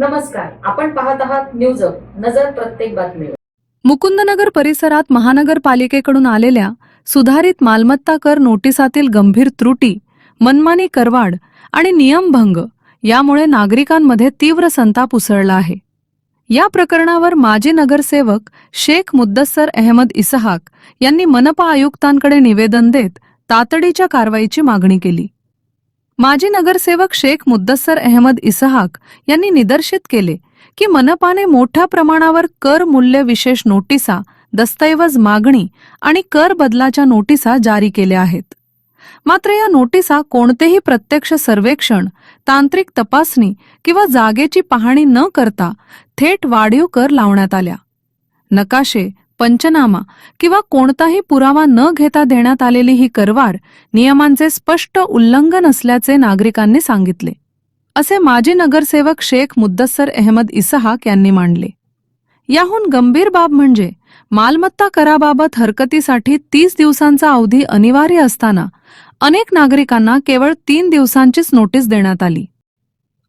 नमस्कार आपण पाहत आहात न्यूज नजर प्रत्येक बातमीवर. मुकुंदनगर परिसरात महानगरपालिकेकडून आलेल्या सुधारित मालमत्ता कर नोटिसातील गंभीर त्रुटी मनमानी करवाढ आणि नियमभंग यामुळे नागरिकांमध्ये तीव्र संताप उसळला आहे. या प्रकरणावर माजी नगरसेवक शेख मुद्दस्सर अहमद इसहाक यांनी मनपा आयुक्तांकडे निवेदन देत तातडीच्या कारवाईची मागणी केली. माजी नगरसेवक शेख मुद्दस्सर अहमद इसहाक यांनी निदर्शित केले की मनपाने मोठ्या प्रमाणावर कर मूल्य विशेष नोटिसा दस्तऐवज मागणी आणि कर बदलाच्या नोटिसा जारी केल्या आहेत. मात्र या नोटिसा कोणतेही प्रत्यक्ष सर्वेक्षण तांत्रिक तपासणी किंवा जागेची पाहणी न करता थेट वाढीव कर लावण्यात आल्या. नकाशे पंचनामा किंवा कोणताही पुरावा न घेता देण्यात आलेली ही करवाढ नियमांचे स्पष्ट उल्लंघन असल्याचे नागरिकांनी सांगितले. असे माजी नगरसेवक शेख मुद्दस्सर अहमद इसहाक यांनी मांडले. याहून गंभीर बाब म्हणजे मालमत्ता कराबाबत हरकतीसाठी तीस दिवसांचा अवधी अनिवार्य असताना अनेक नागरिकांना केवळ तीन दिवसांचीच नोटीस देण्यात आली.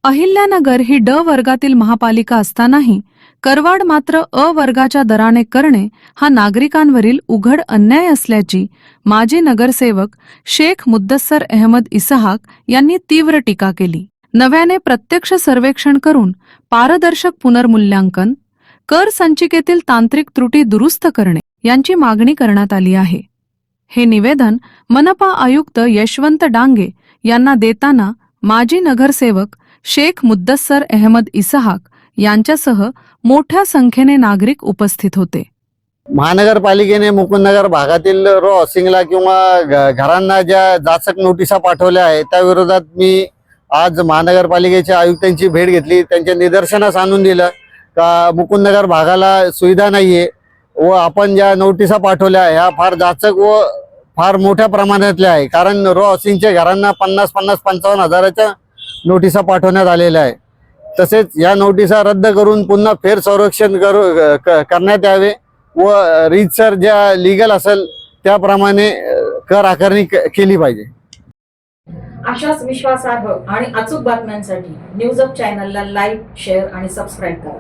अहिल्यानगर ही ड वर्गातील महापालिका असतानाही करवाढ मात्र अ वर्गाच्या दराने करणे हा नागरिकांवरील उघड अन्याय असल्याची माजी नगरसेवक शेख मुद्दस्सर अहमद इसहाक यांनी तीव्र टीका केली. नव्याने प्रत्यक्ष सर्वेक्षण करून पारदर्शक पुनर्मूल्यांकन कर संचिकेतील तांत्रिक त्रुटी दुरुस्त करणे यांची मागणी करण्यात आली आहे. हे निवेदन मनपा आयुक्त यशवंत डांगे यांना देताना माजी नगरसेवक शेख मुद्दस्सर अहमद इसहाक यांच्यासह मोठ्या संख्येने नागरिक उपस्थित होते. महानगरपालिकेने मुकुंदनगर भागातील रॉसिंगला किंवा घ- घरांना ज्या जाचक नोटिसा पाठवल्या आहेत त्या विरोधात मी आज महानगरपालिकेच्या आयुक्तांची भेट घेतली. त्यांच्या निदर्शनास आणून दिलं का मुकुंदनगर भागाला सुविधा नाही आहे व आपण ज्या नोटिसा पाठवल्या ह्या फार जाचक व फार मोठ्या प्रमाणातल्या आहे कारण रॉसिंगच्या घरांना पन्नास पन्नास पंचावन्न हजाराच्या नोटिसा पाठवण्यात आलेल्या आहे तसेच या नोटिसा रद्द करून पुन्हा फेर संरक्षण करू करण्यात यावे व रीतसर ज्या लिगल असेल त्याप्रमाणे कर आकारणी केली पाहिजे. अशाच विश्वासार्ह आणि अचूक बातम्यांसाठी न्यूज अप चॅनलला लाईक शेअर आणि सबस्क्राईब करा.